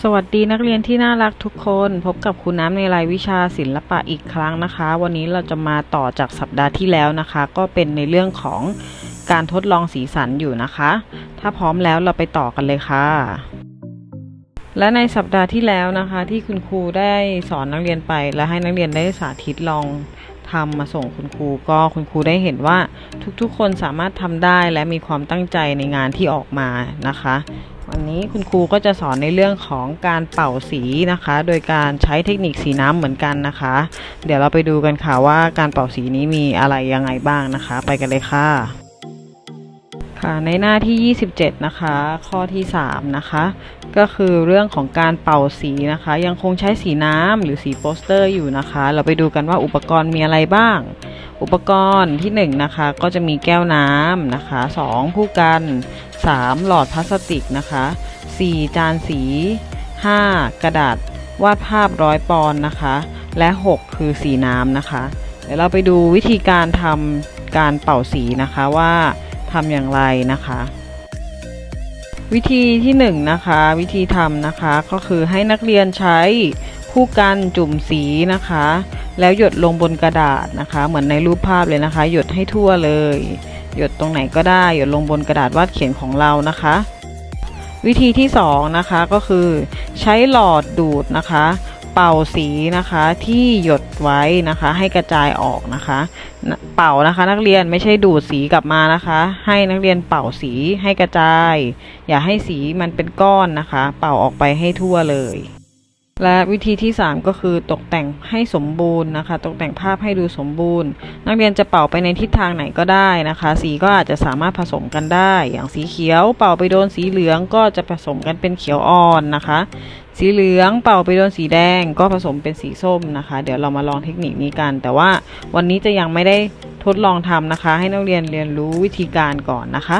สวัสดีนักเรียนที่น่ารักทุกคน พบกับครูน้ำในรายวิชาศิลปะอีกครั้งนะคะ วันนี้เราจะมาต่อจากสัปดาห์ที่แล้วนะคะ ก็เป็นในเรื่องของการทดลองสีสันอยู่นะคะ ถ้าพร้อมแล้วเราไปต่อกันเลยค่ะ และในสัปดาห์ที่แล้วนะคะ ที่คุณครูได้สอนนักเรียนไป และให้นักเรียนได้สาธิตลองทำมาส่งคุณครูก็คุณครูได้เห็นว่าทุกๆ คนสามารถทำได้และมีความตั้งใจในงานที่ออกมานะคะ วันนี้คุณครูก็จะสอนในเรื่องของการเป่าสีนะคะ โดยการใช้เทคนิคสีน้ำเหมือนกันนะคะ เดี๋ยวเราไปดูกันค่ะว่าการเป่าสีนี้มีอะไรยังไงบ้างนะคะ ไปกันเลยค่ะ ค่ะในหน้าที่ 27 นะคะ ข้อที่3นะคะก็คือเรื่องของการเป่าสีนะคะ ยังคงใช้สีน้ำหรือสีโปสเตอร์อยู่นะคะ เราไปดูกันว่าอุปกรณ์มีอะไรบ้าง อุปกรณ์ที่1นะคะก็จะมีแก้วน้ำนะคะ 2 ผู้กัน 3 หลอดพลาสติกนะคะ 4 จานสี 5 กระดาษวาดภาพร้อยปอนนะคะ และ 6 คือสีน้ำนะคะ เดี๋ยวเราไปดูวิธีการทำการเป่าสีนะคะว่าทำอย่างไรนะคะ วิธีที่1นงนะคะ วิธีทำนะคะก็คือให้นักเรียนใช้ผู้กันจุ่มสีนะคะ แล้วหยดลงบนกระดาษนะคะ เหมือนในรูปภาพเลยนะคะ หยดให้ทั่วเลย หยดตรงไหนก็ได้หยดลงบนกระดาษวาดเขียนของเรานะคะ วิธีที่2นะคะก็คือใช้หลอดดูดนะคะ เป่าสีนะคะที่หยดไว้นะคะ ให้กระจายออกนะคะ เป่านะคะนักเรียนไม่ใช่ดูดสีกลับมานะคะ ให้นักเรียนเป่าสีให้กระจาย อย่าให้สีมันเป็นก้อนนะคะ เป่าออกไปให้ทั่วเลย และวิธีที่ 3 ก็คือตกแต่งให้สมบูรณ์นะคะ ตกแต่งภาพให้ดูสมบูรณ์ นักเรียนจะเป่าไปในทิศทางไหนก็ได้นะคะ สีก็อาจจะสามารถผสมกันได้ อย่างสีเขียวเป่าไปโดนสีเหลืองก็จะผสมกันเป็นเขียวอ่อนนะคะ สีเหลืองเป่าไปโดนสีแดงก็ผสมเป็นสีส้มนะคะ เดี๋ยวเรามาลองเทคนิคนี้กัน แต่ว่าวันนี้จะยังไม่ได้ทดลองทำนะคะ ให้นักเรียนเรียนรู้วิธีการก่อนนะคะ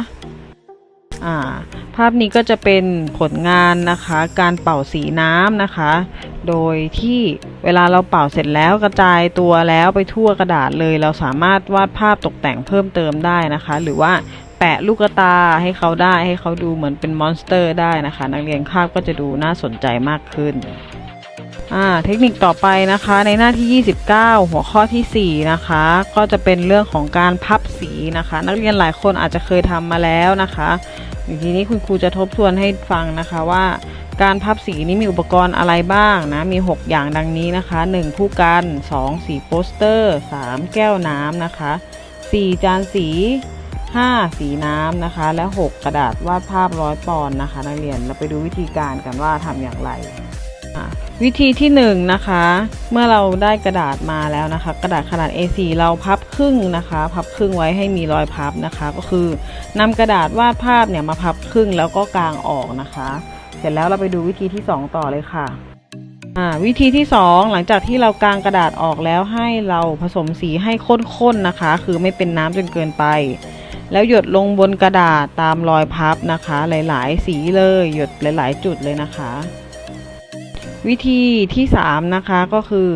ภาพนี้ก็จะเป็นผลงานนะคะ การเป่าสีน้ำนะคะ โดยที่เวลาเราเป่าเสร็จแล้วกระจายตัวแล้วไปทั่วกระดาษเลย เราสามารถวาดภาพตกแต่งเพิ่มเติมได้นะคะ หรือว่าแปะลูกตาให้เขาได้ให้เขาดูเหมือนเป็นมอนสเตอร์ได้นะคะ นักเรียนภาพก็จะดูน่าสนใจมากขึ้นเทคนิคต่อไปนะคะในหน้าที่ 29 หัวข้อที่ 4 นะคะ ก็จะเป็นเรื่องของการพับสีนะคะ นักเรียนหลายคนอาจจะเคยทำมาแล้วนะคะ อยู่ทีนี้คุณครูจะทบทวนให้ฟังนะคะว่าการพับสีนี้มีอุปกรณ์อะไรบ้างนะ มี 6 อย่างดังนี้นะคะ 1 ผู้กัน 2 สีโปสเตอร์ 3 แก้วน้ำนะคะ 4 จานสี 5 สีน้ำนะคะ และ 6 กระดาษวาดภาพร้อยปอนนะคะ นักเรียนเราไปดูวิธีการกันว่าทำอย่างไร วิธีที่1นงนะคะ เมื่อเราได้กระดาษมาแล้วนะคะ กระดาษขนาด A4 เราพับครึ่งนะคะ พับครึ่งไว้ให้มีรอยพับนะคะ ก็คือนำกระดาษวาดภาพเนี่ยมาพับครึ่งแล้วก็กางออกนะคะ เสร็จแล้วเราไปดูวิธีที่ 2 ต่อเลยค่ะวิธีที่ 2 หลังจากที่เรากางกระดาษออกแล้วให้เราผสมสีให้ข้นๆนะคะ คือไม่เป็นน้ำจนเกินไป แล้วหยดลงบนกระดาษตามรอยพับนะคะ หลายๆ สีเลยหยดหลาย ๆ จุดเลยนะคะ วิธีที่ 3 นะคะก็คือ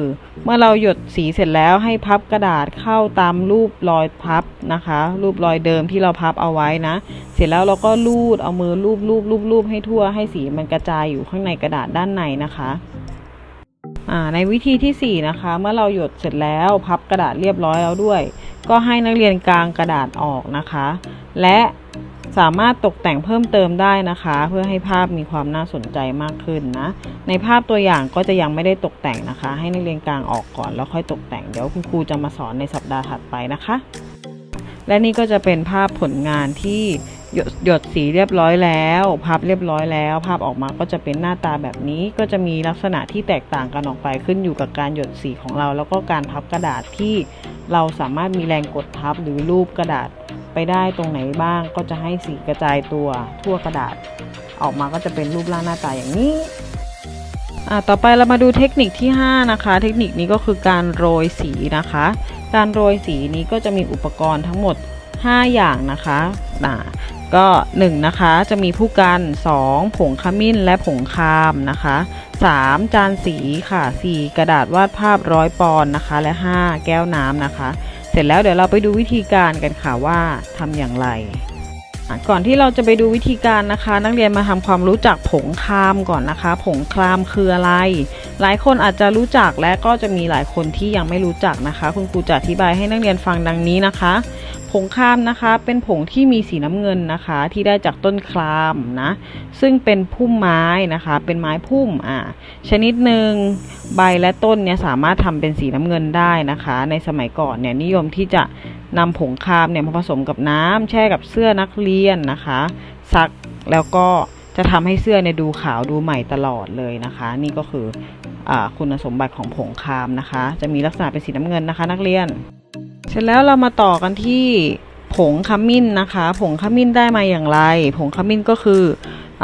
เมื่อเราหยดสีเสร็จแล้วให้พับกระดาษเข้าตามรูปรอยพับนะคะ รูปรอยเดิมที่เราพับเอาไว้นะ เสร็จแล้วเราก็ลูดเอามือลูบลูบลูบลูบให้ทั่วให้สีมันกระจายอยู่ข้างในกระดาษด้านในนะคะในวิธีที่ 4 นะคะ เมื่อเราหยดเสร็จแล้วพับกระดาษเรียบร้อยแล้วด้วย ก็ให้นักเรียนกลางกระดาษออกนะคะ และ สามารถตกแต่งเพิ่มเติมได้นะคะ เพื่อให้ภาพมีความน่าสนใจมากขึ้นนะ ในภาพตัวอย่างก็จะยังไม่ได้ตกแต่งนะคะ ให้นักเรียนกลางออกก่อนแล้วค่อยตกแต่งเดี๋ยวคุณครูจะมาสอนในสัปดาห์ถัดไปนะคะ และนี่ก็จะเป็นภาพผลงานที่หยหยดสีเรียบร้อยแล้วพับเรียบร้อยแล้ว ภาพออกมาก็จะเป็นหน้าตาแบบนี้ก็จะมีลักษณะที่แตกต่างกันออกไปขึ้นอยู่กับการหยดสีของเรา แล้วก็การพับกระดาษที่เราสามารถมีแรงกดทับหรือรูปกระดาษ ไปได้ตรงไหนบ้างก็จะให้สีกระจายตัวทั่วกระดาษ ออกมาก็จะเป็นรูปร่างหน้าตาอย่างนี้อ่าต่อไปเรามาดูเทคนิคที่ 5 นะคะ เทคนิคนี้ก็คือการโรยสีนะคะ การโรยสีนี้ก็จะมีอุปกรณ์ทั้งหมด 5 อย่างนะคะอ่าก็1นะคะจะมีผู้กัน 2 ผงขมิ้นและผงคามนะคะ 3 จานสีค่ะ 4 กระดาษวาดภาพร้อยปอนนะคะ และ 5 แก้วน้ำนะคะ เสร็จแล้วเดี๋ยวเราไปดูวิธีการกันค่ะว่าทำอย่างไร ก่อนที่เราจะไปดูวิธีการนะคะ นักเรียนมาทำความรู้จักผงครามก่อนนะคะ ผงครามคืออะไร หลายคนอาจจะรู้จักและก็จะมีหลายคนที่ยังไม่รู้จักนะคะ คุณครูจะอธิบายให้นักเรียนฟังดังนี้นะคะ ผงครามนะคะ เป็นผงที่มีสีน้ำเงินนะคะ ที่ได้จากต้นครามนะซึ่งเป็นพุ่มไม้นะคะ เป็นไม้พุ่มอ่าชนิดหนึ่งใบและต้นเนี่ยสามารถทำเป็นสีน้ำเงินได้นะคะ ในสมัยก่อนเนี่ยนิยมที่จะ นำผงคามเนี่ยมาผสมกับน้ำแช่กับเสื้อนักเรียนนะคะ ซักแล้วก็จะทำให้เสื้อเนี่ยดูขาวดูใหม่ตลอดเลยนะคะ นี่ก็คืออคุณสมบัติของผงคามนะคะ จะมีลักษณะเป็นสีน้ำเงินนะคะ นักเรียน เสร็จแล้วเรามาต่อกันที่ผงขมิ้นนะคะ ผงขมิ้นได้มาอย่างไร ผงขมิ้นก็คือ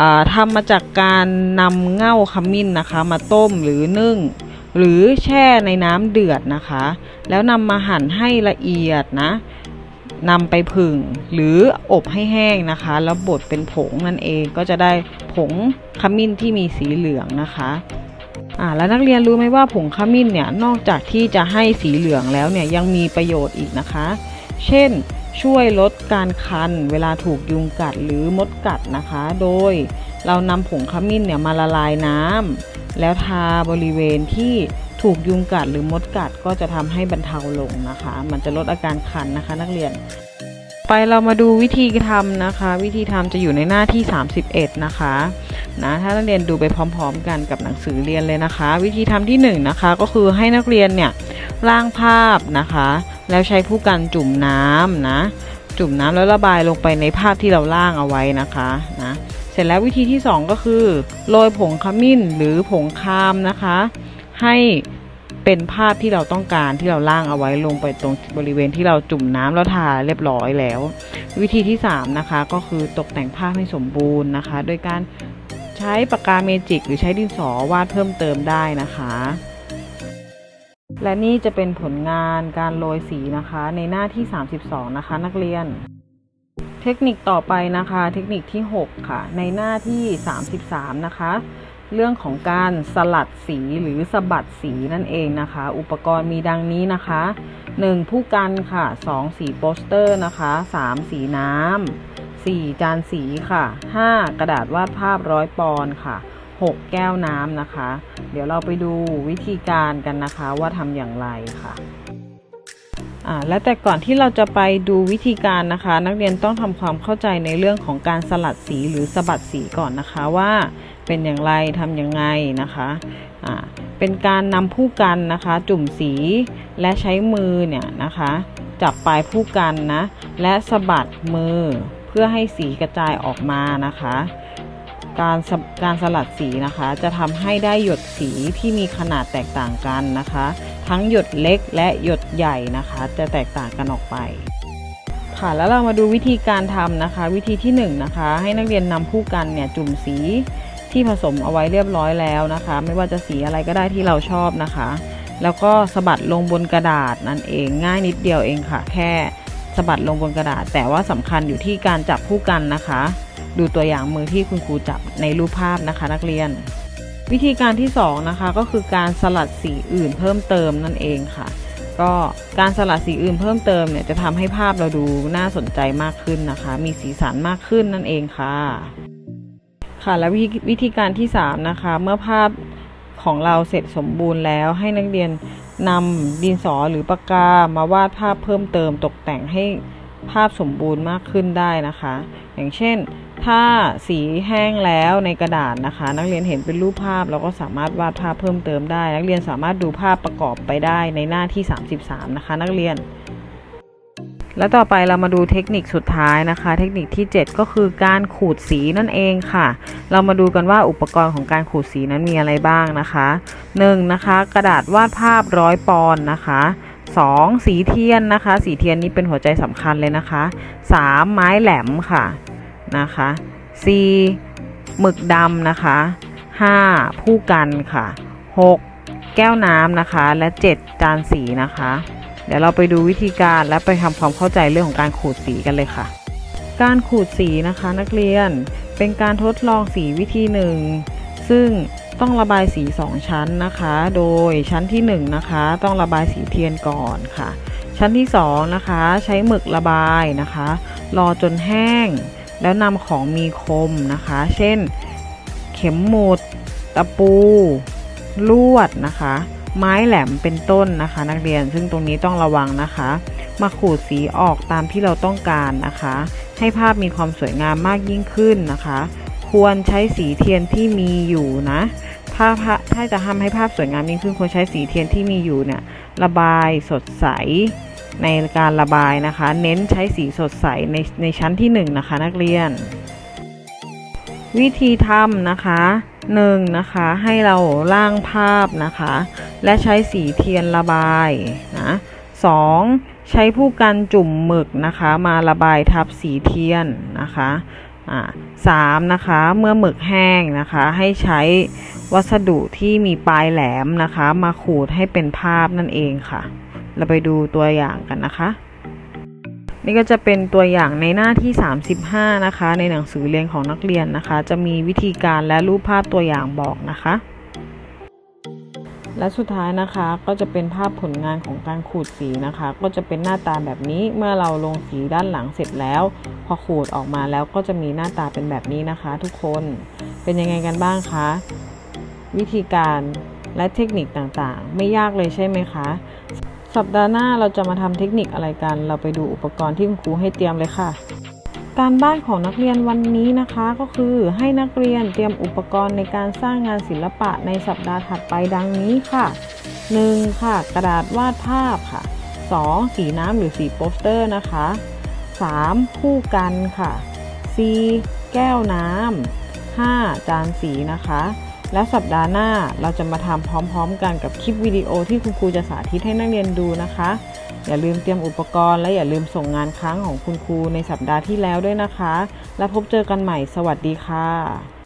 อทำมาจากการนำเง่าขมิ้นนะคะ มาต้มหรือนึ่ง หรือแช่ในน้ำเดือดนะคะ แล้วนำมาหั่นให้ละเอียดนะนำไปผึ่งหรืออบให้แห้งนะคะ แล้วบดเป็นผงนั่นเองก็จะได้ผงขมิ้นที่มีสีเหลืองนะคะอ่าแล้วนักเรียนรู้ไหมว่าผงขมิ้นเนี่ยนอกจากที่จะให้สีเหลืองแล้วเนี่ยยังมีประโยชน์อีกนะคะ เช่นช่วยลดการคันเวลาถูกยุงกัดหรือมดกัดนะคะ โดยเรานำผงขมิ้นเนี่ยมาละลายน้ำ แล้วทาบริเวณที่ถูกยุงกัดหรือมดกัดก็จะทำให้บรรเทาลงนะคะ มันจะลดอาการคันนะคะ นักเรียน ไปเรามาดูวิธีทำนะคะ วิธีทำจะอยู่ในหน้าที่ 31 นะคะนะถ้านักเรียนดูไปพร้อม ๆ กันกับหนังสือเรียนเลยนะคะ วิธีทำที่1นงนะคะก็คือให้นักเรียนเนี่ยร่างภาพนะคะ แล้วใช้ผู้กันจุ่มน้ำนะ จุ่มน้ำแล้วระบายลงไปในภาพที่เราล่างเอาไว้นะคะนะ เสร็จแล้ววิธีที่ 2 ก็คือโรยผงขมิ้นหรือผงคามนะคะ ให้เป็นภาพที่เราต้องการที่เราล่างเอาไว้ลงไปตรงบริเวณที่เราจุ่มน้ำแล้วทาเรียบร้อยแล้ว วิธีที่ 3 นะคะ ก็คือตกแต่งภาพให้สมบูรณ์นะคะ โดยการใช้ปากกาเมจิก หรือใช้ดินสอวาดเพิ่มเติมได้นะคะ และนี่จะเป็นผลงานการโรยสีนะคะ ในหน้าที่ 32 นะคะ นักเรียน เทคนิคต่อไปนะคะ เทคนิคที่ 6 ค่ะ ในหน้าที่ 33 นะคะ เรื่องของการสลัดสีหรือสะบัดสีนั่นเองนะคะ อุปกรณ์มีดังนี้นะคะ 1. ผู้กันค่ะ 2. สีโปสเตอร์นะคะ 3. สีน้ำ 4. จานสีค่ะ 5. กระดาษวาดภาพร้อยปอนค่ะ 6. แก้วน้ำนะคะ เดี๋ยวเราไปดูวิธีการกันนะคะว่าทำอย่างไรค่ะ และแต่ก่อนที่เราจะไปดูวิธีการนะคะ นักเรียนต้องทำความเข้าใจในเรื่องของการสลัดสีหรือสะบัดสีก่อนนะคะว่าเป็นอย่างไรทำอยังไงนะคะอ่าเป็นการนำผู้กันนะคะ จุ่มสีและใช้มือเนี่ยนะคะ จับปลายผู้กันนะและสะบัดมือเพื่อให้สีกระจายออกมานะคะ การการสลัดสีนะคะ จะทำให้ได้หยดสีที่มีขนาดแตกต่างกันนะคะ ทั้งหยดเล็กและหยดใหญ่นะคะ จะแตกต่างกันออกไป ค่ะแล้วเรามาดูวิธีการทำนะคะ วิธีที่1นนะคะ ให้นักเรียนนำผู้กันเนี่ยจุ่มสีที่ผสมเอาไว้เรียบร้อยแล้วนะคะ ไม่ว่าจะสีอะไรก็ได้ที่เราชอบนะคะ แล้วก็สะบัดลงบนกระดาษนั่นเองง่ายนิดเดียวเองค่ะ แค่สะบัดลงบนกระดาษ แต่ว่าสำคัญอยู่ที่การจับผู้กันนะคะ ดูตัวอย่างมือที่คุณครูจับในรูปภาพนะคะ นักเรียน วิธีการที่2นะคะก็คือการสลัดสีอื่นเพิ่มเติมนั่นเองค่ะ ก็การสลัดสีอื่นเพิ่มเติมเนี่ยจะทำให้ภาพเราดูน่าสนใจมากขึ้นนะคะ มีสีสันมากขึ้นนั่นเองค่ะ ค่ะและวิวิธีการที่3นะคะเมื่อภาพของเราเสร็จสมบูรณ์แล้วให้นักเรียนนำดินสอหรือปากกามาวาดภาพเพิ่มเติมตกแต่งให้ ภาพสมบูรณ์มากขึ้นได้นะคะ อย่างเช่น ถ้าสีแห้งแล้วในกระดาษนะคะ นักเรียนเห็นเป็นรูปภาพเราก็สามารถวาดภาพเพิ่มเติมได้ นักเรียนสามารถดูภาพประกอบไปได้ในหน้าที่ 33 นะคะ นักเรียน แล้วต่อไปเรามาดูเทคนิคสุดท้ายนะคะ เทคนิคที่ 7 ก็คือการขูดสีนั่นเองค่ะ เรามาดูกันว่าอุปกรณ์ของการขูดสีนั้นมีอะไรบ้างนะคะ 1 นะคะ กระดาษวาดภาพร้อยปอนนะคะ 2. สีเทียนนะคะ สีเทียนนี้เป็นหัวใจสำคัญเลยนะคะ 3. ไม้แหลมค่ะนะคะ 4. หมึกดำนะคะ 5. ผู้กันค่ะ 6. แก้วน้ำนะคะ และ 7. จานสีนะคะ เดี๋ยวเราไปดูวิธีการและไปทำความเข้าใจเรื่องของการขูดสีกันเลยค่ะ การขูดสีนะคะนักเรียนเป็นการทดลองสีวิธีหนึ่ง ซึ่งต้องระบายสี2ชั้นนะคะ โดยชั้นที่1นะคะต้องระบายสีเทียนก่อนค่ะ ชั้นที่2นะคะใช้หมึกระบายนะคะ รอจนแห้ง แล้วนำของมีคมนะคะ เช่น เข็มหมุด ตะปู ลวดนะคะ ไม้แหลมเป็นต้นนะคะ นักเรียนซึ่งตรงนี้ต้องระวังนะคะ มาขูดสีออกตามที่เราต้องการนะคะ ให้ภาพมีความสวยงามมากยิ่งขึ้นนะคะ ควรใช้สีเทียนที่มีอยู่นะ ถ้าถ้าจะทำให้ภาพสวยงามยิ่งขึ้นควรใช้สีเทียนที่มีอยู่เนี่ยระบายสดใสในการระบายนะคะ เน้นใช้สีสดใสในในชั้นที่1นงนะคะนักเรียน วิธีทำนะคะหนึ่งนะคะให้เราร่างภาพนะคะ และใช้สีเทียนระบายนะสองใช้ผู้กันจุ่มหมึกนะคะ มาระบายทับสีเทียนนะคะ สามนะคะเมื่อหมึกแห้งนะคะให้ใช้วัสดุที่มีปลายแหลมนะคะ มาขูดให้เป็นภาพนั่นเองค่ะ เราไปดูตัวอย่างกันนะคะ นี่ก็จะเป็นตัวอย่างในหน้าที่ 35 นะคะ ในหนังสือเรียนของนักเรียนนะคะ จะมีวิธีการและรูปภาพตัวอย่างบอกนะคะ และสุดท้ายนะคะก็จะเป็นภาพผลงานของการขูดสีนะคะ ก็จะเป็นหน้าตาแบบนี้เมื่อเราลงสีด้านหลังเสร็จแล้ว พอขูดออกมาแล้วก็จะมีหน้าตาเป็นแบบนี้นะคะ ทุกคนเป็นยังไงกันบ้างคะวิธีการและเทคนิคต่างๆ ไม่ยากเลยใช่ไหมคะ สัปดาห์หน้าเราจะมาทำเทคนิคอะไรกัน เราไปดูอุปกรณ์ที่คุณครูให้เตรียมเลยค่ะ การบ้านของนักเรียนวันนี้นะคะก็คือให้นักเรียนเตรียมอุปกรณ์ในการสร้างงานศิลปะในสัปดาห์ถัดไปดังนี้ค่ะ 1. ค่ะ กระดาษวาดภาพค่ะ 2. สีน้ำหรือสีโปสเตอร์นะคะ 3. คู่กันค่ะ 4. แก้วน้ำ 5. จานสีนะคะ และสัปดาห์หน้าเราจะมาทำพร้อมๆ กันกับคลิปวิดีโอที่คุณครูจะสาธิตให้นักเรียนดูนะคะ อย่าลืมเตรียมอุปกรณ์และอย่าลืมส่งงานค้างของคุณครูในสัปดาห์ที่แล้วด้วยนะคะ และพบเจอกันใหม่สวัสดีค่ะ